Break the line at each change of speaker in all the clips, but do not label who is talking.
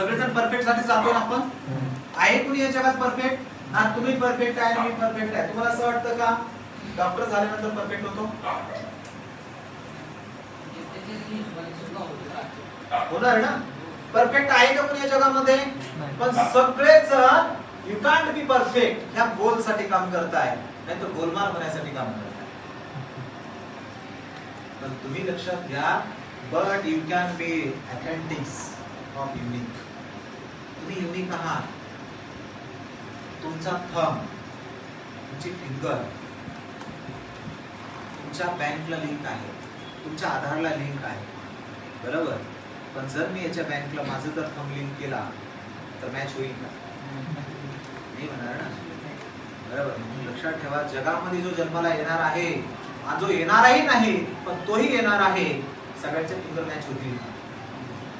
सगळेजण परफेक्टसाठी जातो ना आपण? आहे कुणी या जगात परफेक्ट ना तुम्ही परफेक्ट आहे मी परफेक्ट आहे. तुम्हाला असं वाटतं का? डॉक्टर झाल्यानंतर परफेक्ट होतो? होणार ना? परफेक्ट आहे का कुणी या जगामध्ये? पण सगळेच यू कांट बी परफेक्ट ह्या गोलसाठी काम करताय. नाही तर गोलमाल होण्यासाठी काम करताय. पण तुम्ही लक्षात घ्या but you can be authentics of unique तुम्ही युनिक आहात. तुमचा थम तुमची फिंगर तुमच्या बँकला लिंक आहे तुमच्या आधारला लिंक आहे बरोबर? पण जर मी याच्या बँकला माझं जर थम लिंक केला तर मॅच होईल का? नाही होणार ना. बरोबर? म्हणून लक्षात ठेवा जगामध्ये जो जन्माला येणार आहे हा जो येणारही नाही पण तोही येणार आहे सगळ्यांच्या फिंगर मॅच होतील.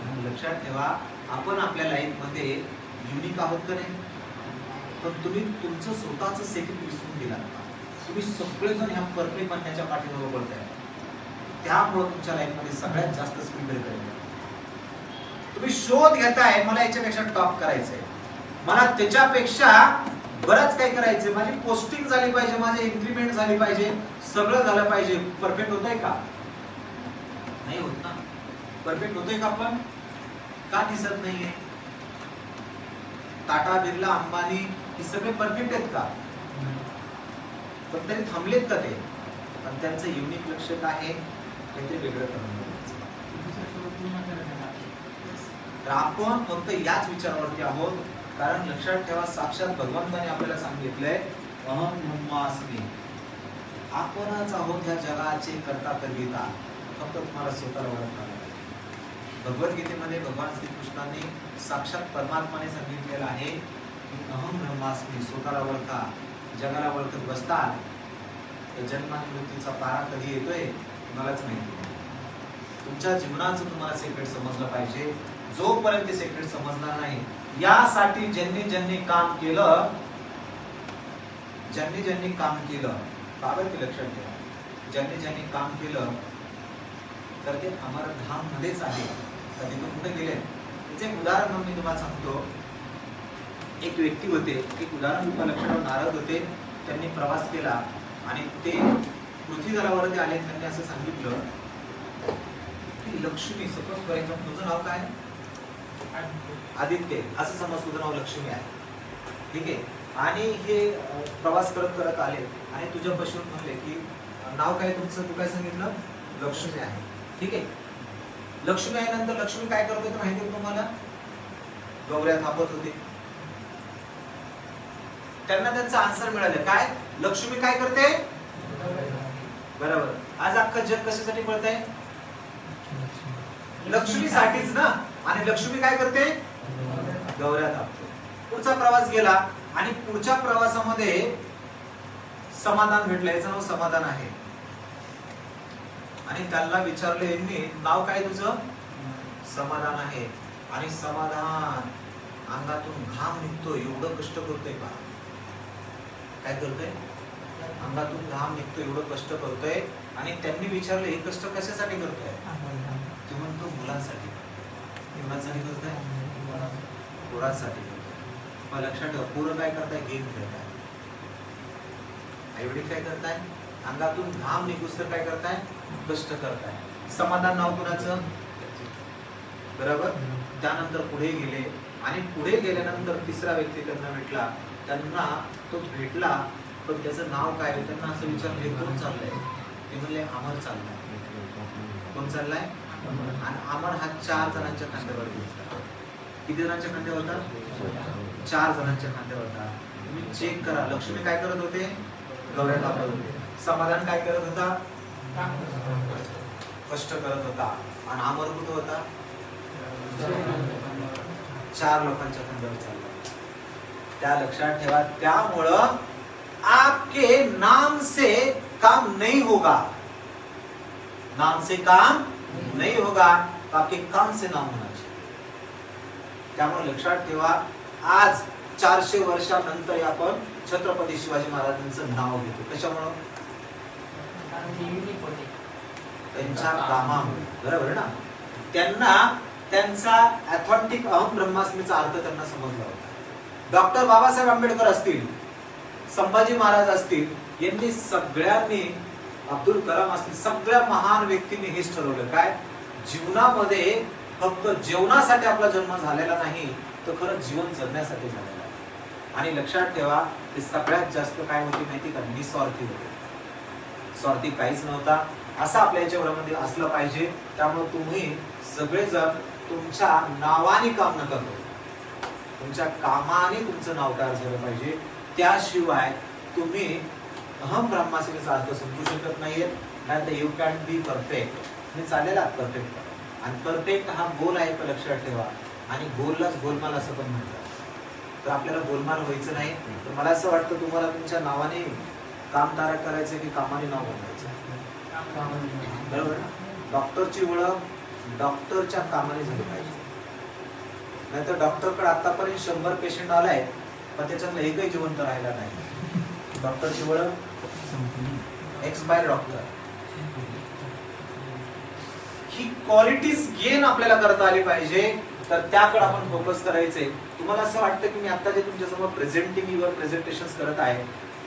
म्हणून लक्षात ठेवा आपण आपल्या लाईफमध्ये युनिक आहोत का नाही? पण तुम्ही तुमचं स्वतःच सेटिंग विसरून दिला तुम्ही सगळेजण ह्या परफेक्ट बनण्याच्या पाठीमागे पडताय. त्यामुळे तुमच्या लाईफमध्ये सगळ्यात जास्त स्पीड ब्रेकर आहे तुम्ही शोध घेताय मला याच्यापेक्षा टॉप करायचंय. मला त्याच्यापेक्षा बरंच काही करायचंय. माझी पोस्टिंग झाली पाहिजे माझे इन्क्रीमेंट झाली पाहिजे. सगळं झालं पाहिजे. परफेक्ट होतंय का? नाही होत ना. परफेक्ट होतोय का आपण? का दिसत नाहीये? टाटा बिर्ला अंबानी हे सगळे परफेक्ट आहेत का? पण तरी थांबलेत का ते? पण त्यांचं युनिक लक्ष काय आहे काहीतरी वेगळं करून. तर आपण फक्त याच विचारावरती आहोत कारण लक्षात ठेवा साक्षात भगवंताने आपल्याला सांगितलंय अहम ब्रह्मास्मी. आपणच आहोत या जगाचे करता करविता फक्त तुम्हाला स्वतःला पाहिजे. भगवद्गीतेमध्ये भगवान श्रीकृष्णाने साक्षात परमात्माने सांगितलेलं आहे की अहम ब्रह्मास्मी स्वतःला ओळखा जगाला ओळखत बसतात तर जन्मात मृत्यूचा पारा कधी येतोय तुम्हालाच माहिती तुमच्या जीवनाचं तुम्हाला सेक्रेट समजलं पाहिजे. जोपर्यंत ते सेक्रेट समजणार नाही यासाठी ज्यांनी ज्यांनी काम केलं ज्यांनी ज्यांनी काम केलं बाबा ते लक्षात ठेवा ज्यांनी ज्यांनी काम केलं तर ते अमरधाम मध्येच आहे तिथून कुठे गेले. त्याचं एक उदाहरण म्हणून मी तुम्हाला सांगतो. एक व्यक्ती होते एक उदाहरण तुम्हाला लक्षात ठेवा, नारद होते त्यांनी प्रवास केला आणि ते पृथ्वीतलावरती आले त्यांनी असं सांगितलं की लक्ष्मी सपोज फॉर एक्झाम्पल तुझं नाव काय? आदित्य. असं समज तुझं नाव लक्ष्मी आहे. ठीक आहे? आणि हे प्रवास करत करत आले आणि तुझ्या पशून म्हणले की नाव काय तुमचं? तू काय सांगितलं? लक्ष्मी आहे. ठीक आहे? लक्ष्मी आहे नंतर लक्ष्मी काय करत होते माहिती तुम्हाला? गौऱ्या थापत होते. त्यांना त्यांचं आन्सर मिळालं. काय? लक्ष्मी काय करते? बरोबर. आज अख्खं जग कशासाठी पळत लक्ष्मीसाठीच ना? आणि लक्ष्मी काय करते? गौऱ्या थापते पुढचा प्रवास गेला आणि पुढच्या प्रवासामध्ये समाधान भेटलं. याचं नाव समाधान आहे. आणि त्यांना विचारले यांनी नाव काय तुझं? समाधान आहे. आणि समाधान अंगातून घाम निघतो एवढं कष्ट करतोय का? काय करतोय? अंगातून घाम निघतो एवढं कष्ट करतोय. आणि त्यांनी विचारलं हे कष्ट कशासाठी करतोय? ते म्हणतो मुलांसाठी मुलांसाठी करतोय? पोरांसाठी करतोय. मग लक्षात ठेवा पोरं काय करताय? गेम खेळताय. आईवडील काय करताय? अंगातून घाम निघुसर काय करताय? कष्ट करताय. समाधान नाव कुणाचं? बरोबर? त्यानंतर पुढे गेले. आणि पुढे गेल्यानंतर तिसरा व्यक्ती त्यांना भेटला. त्यांना तो भेटला पण त्याचं नाव काय आहे? त्यांना असं विचार कोण चाललंय? ते म्हणले अमर चाललाय. कोण चाललाय? आणि अमर हा चार जणांच्या खांद्यावर होता किती जणांच्या खांद्यावर होता? चार जणांच्या खांद्यावर होता. तुम्ही चेक करा. लक्ष्मी काय करत होते? गौऱ्या कापत होते. समाधान काय करत होता? कष्ट करत होता. आणि आमर कुठं होता? चार लोकांच्या खंडावर चालला. त्या लक्षात ठेवा त्यामुळं आपके नाम से काम नहीं होगा. नाम से काम नहीं होगा. तो आपके काम से नाम होना चाहिए त्यामुळे लक्षात ठेवा आज चारशे वर्षानंतर आपण छत्रपती शिवाजी महाराजांचं नाव घेतो. कशामुळं? म्हणजे त्यांच्या कामामुळे. बरोबर ना? त्यांना त्यांचा अथॉन्टिक अहम ब्रह्मास्मीचा अर्थ त्यांना समजला होता. डॉक्टर बाबासाहेब आंबेडकर असतील संभाजी महाराज असतील यांनी सगळ्यांनी अब्दुल कलाम असतील सगळ्या महान व्यक्तींनी हेच ठरवलं. काय? जीवनामध्ये फक्त जेवणासाठी आपला जन्म झालेला नाही तर खरं जीवन जगण्यासाठी झालेला आहे. आणि लक्षात ठेवा ते सगळ्यात जास्त काय होती माहिती का? निस्वार्थी होते. स्वार्थी काहीच नव्हता. असं आपल्या याच्यामध्ये असलं पाहिजे. त्यामुळे तुम्ही सगळेजण तुमच्या नावाने काम न करतो. तुमच्या कामाने तुमचं नाव तयार झालं पाहिजे. त्याशिवाय तुम्ही अहम ब्रह्मासेचा अर्थ समजू शकत नाहीये. नाही तर यू कॅन बी परफेक्ट मी चालेला परफेक्ट आणि परफेक्ट हा गोल आहे का लक्षात ठेवा. आणि गोललाच गोलमाल असं पण म्हणतात. तर आपल्याला गोलमाल व्हायचं नाही. तर मला असं वाटतं तुम्हाला तुमच्या नावाने काम तारक करायचं की कामाने नाव बनवायचं बरोबर ना? डॉक्टरची ओळख डॉक्टरच्या कामाने झाली पाहिजे. नाहीतर डॉक्टरकडे आतापर्यंत शंभर पेशंट आलाय पण त्याच्यातलं एकही जिवंत राहिला नाही. डॉक्टरची ओळख एक्सपायर डॉक्टर ही क्वालिटीज गेन आपल्याला करता आली पाहिजे तर त्याकडे आपण फोकस करायचे तुम्हाला असं वाटतं की मी आता जे तुमच्यासमोर प्रेझेंटिंग युअर प्रेझेंटेशन करत आहे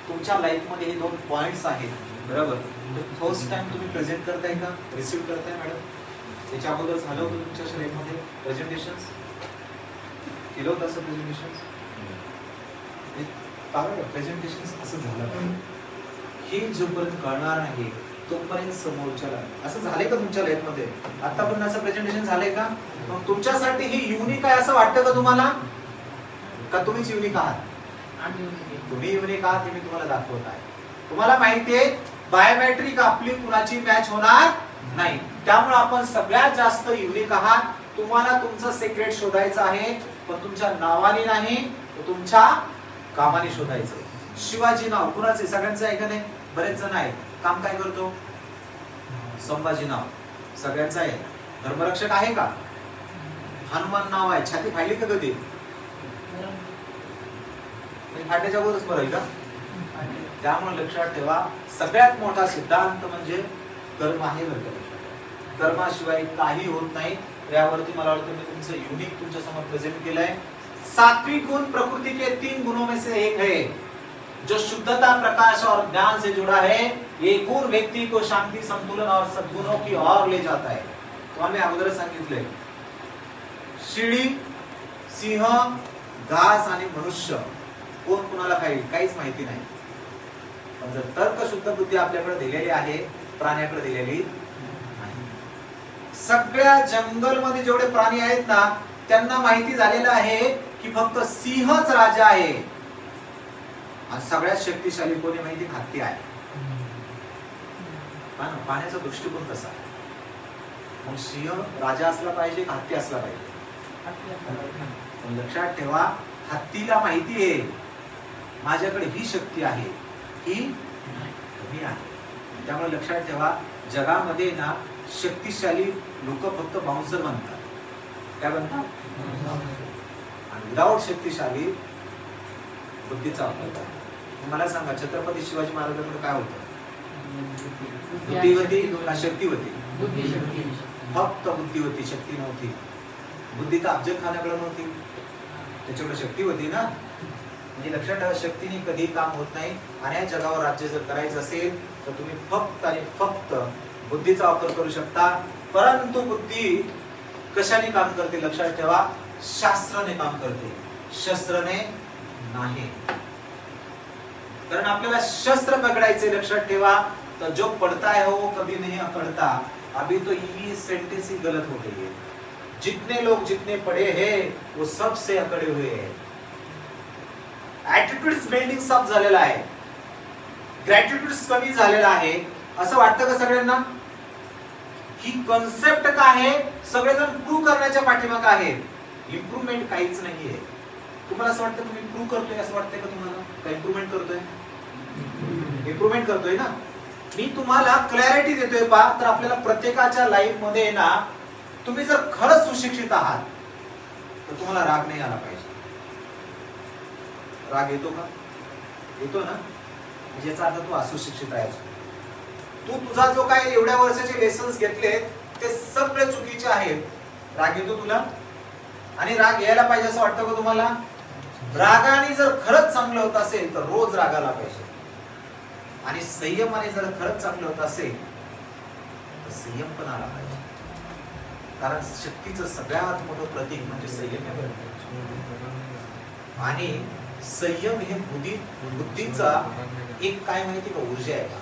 तुमच्या लाईफमध्ये हे दोन पॉईंट्स आहेत. बरोबर? म्हणजे फर्स्ट टाइम तुम्ही प्रेझेंट करताय का? रिसिव्ह करताय मॅडम त्याच्या अगोदर झालं होतं तुमच्या शाळेमध्ये प्रेझेंटेशन केलं होतं असं प्रेझेंटेशन म्हणजे प्रेझेंटेशन असं झालं हे जोपर्यंत कळणार नाही तोपर्यंत समोरच्याला असं झालंय का तुमच्या लाईफमध्ये आतापर्यंत असं प्रेझेंटेशन झालंय का? मग तुमच्यासाठी हे युनिक आहे असं वाटतं का तुम्हाला? का तुम्हीच युनिक आहात? तुम्ही युनिक आहात हे मी तुम्हाला दाखवत आहे. तुम्हाला माहितीये बायोमॅट्रिक आपली कुणाची मॅच होणार नाही. त्यामुळे आपण सगळ्यात जास्त युनिक आहात. तुम्हाला तुमचं सिक्रेट शोधायचं आहे पण तुमच्या नावाने नाही तुमच्या कामाने शोधायचं शिवाजी नाव कुणाचे सगळ्यांचं आहे का नाही? बरेच जण आहेत. काम काय करतो? संभाजी नाव. सगळ्यांचं आहे. धर्मरक्षक आहे का? हनुमान नाव आहे. छाती फाडली का कधी? म्हणजे अगोदरच का? त्यामुळे लक्षात ठेवा सगळ्यात मोठा सिद्धांत म्हणजे कर्म आहे बरं का लक्षात कर्माशिवाय काही होत नाही. यावरती मला वाटतं मी तुमचं युनिक तुमच्यासमोर प्रेझेंट केलंय. सात्विक गुण प्रकृति के तीन गुणों में से एक है. जो शुद्धता प्रकाश और ज्ञान से जुड़ा है ये गुण व्यक्ति को शांति संतुलन और सद्गुणों की ओर ले जाता है। तो आम्ही अगोदर सांगितलंय। शिडी सिंह घास आणि मनुष्य. कोण कुणाला काही काहीच माहिती नाही. पण जर तर्क शुद्ध बुद्धी आपल्याकडे दिलेली आहे प्राण्याकडे दिलेली नाही. सगळ्या जंगलमध्ये जेवढे प्राणी आहेत ना त्यांना माहिती झालेलं आहे की फक्त सिंहच राजा आहे. आणि सगळ्यात शक्तिशाली कोणी माहिती हत्ती आहे. पाण्याचा दृष्टिकोन कसा आहे? मग सिंह राजा असला पाहिजे हत्ती असला पाहिजे? लक्षात ठेवा हत्तीला माहिती आहे. माझ्याकडे ही शक्ती आहे ही कमी आहे. त्यामुळे लक्षात ठेवा जगामध्ये ना शक्तिशाली लोक फक्त बाउन्सर बनतात. काय बनतात? आणि विदाऊट शक्तिशाली बुद्धीचा वापर करतात. मला सांगा छत्रपती शिवाजी महाराजांकडे काय होतं? बुद्धिवती का शक्तिवती? फक्त होती शक्ती नव्हती. बुद्धी तर अफजल खानाकडे नव्हती. त्याच्याकडे शक्ती होती ना? म्हणजे लक्षात ठेवा शक्तीने कधी काम होत नाही आणि या जगावर राज्य जर करायचं असेल तर तुम्ही फक्त आणि फक्त बुद्धीचा वापर करू शकता. परंतु बुद्धी कशाने काम करते लक्षात ठेवा शास्त्राने काम करते. शस्त्राने नाही. कारण आपल्याला शस्त्र पकडायचे लक्षात ठेवा तर जो पडता है वो कभी नहीं अकड़ता अभी तो ये सेंटेंस ही गलत हो गई है. जितने लोग जितने पढ़े हैं वो सबसे अकड़े हुए हैं. ऍटिट्यूड बिल्डिंग सब झालेला आहे. ग्रॅटिट्यूड कमी झालेला आहे. असं वाटतं का सगळ्यांना? ही कन्सेप्ट काय आहे सगळेजण प्रूव्ह करण्याच्या पाठीमागे आहेत इम्प्रूव्हमेंट काहीच नाहीये. तुम्हाला असं वाटतं तुम्ही प्रूव्ह करतोय असं वाटतंय का तुम्हाला? का इम्प्रूव्हमेंट करतोय? इम्प्रूव्हमेंट करतोय ना? मी तुम्हाला क्लॅरिटी देतोय पा तर आपल्याला प्रत्येकाच्या लाईफमध्ये ना तुम्ही जर खरंच सुशिक्षित आहात तर तुम्हाला राग नाही आला पाहिजे. राग येतो का? येतो ना. म्हणजे याचा अर्थ तू असुशिक्षित आहे तू तुझा जो काय एवढ्या वर्षाचे लेसन्स घेतले ते सगळे चुकीचे आहेत. राग येतो तुला? आणि राग यायला पाहिजे असं वाटतं का तुम्हाला? रागाने जर खरंच चांगलं होत असेल तर रोज रागाला पाहिजे. आणि संयमाने जर खरंच चांगलं होत असेल तर संयम पण आला पाहिजे. कारण शक्तीचं सगळ्यात मोठं प्रतीक म्हणजे संयम आणि संयम हे बुद्धी बुद्धीचा एक काय माहिती का ऊर्जा आहे का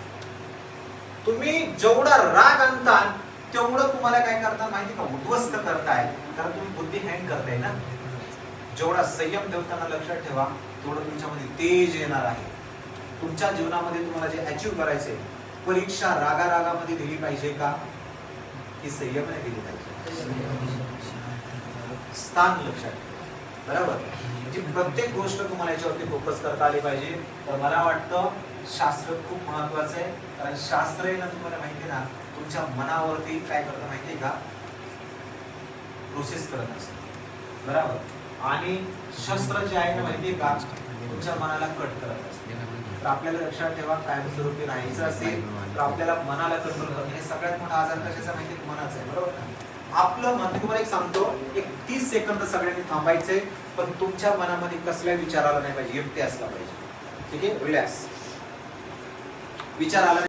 तुम्ही जेवढा राग आणता तेवढं तुम्हाला काय करता माहिती का? उद्ध्वस्त करताय. कारण तुम्ही बुद्धी हँग करताय ना. जेवढा संयम ठेवताना लक्षात ठेवा तेवढं तुमच्यामध्ये तेज येणार आहे. तुमच्या जीवनामध्ये तुम्हाला जे अचीव करायचे परीक्षा रागा रागामध्ये दिली पाहिजे का? ही संयमाने दिली पाहिजे. स्थान लक्षात ठेवा. बरोबर. म्हणजे प्रत्येक गोष्ट तुम्हाला याच्यावरती फोकस करता आली पाहिजे. तर मला वाटतं शास्त्र खूप महत्वाचं आहे. कारण शास्त्र आहे ना तुम्हाला माहिती ना तुमच्या मनावरती काय करतं माहितीये का? प्रोसेस करत असत. बरोबर. आणि शस्त्र जे आहे ना माहितीये का? तुमच्या मनाला कट करत असते. तर आपल्याला लक्षात ठेवा कायमस्वरूपी राहायचं असेल तर आपल्याला मनाला कंट्रोल करणं हे सगळ्यात मोठा आजार कशाचा माहिती मनाचा आहे. बरोबर ना आपलं मन तुम्हाला एक सांगतो एक तीस सेकंद सगळ्यांनी थांबायचंय पण तुमच्या मनामध्ये कसल्या विचार आला नाही पाहिजे. युक्ती असला पाहिजे. ठीक आहे? रिलॅक्स विचार आला नाही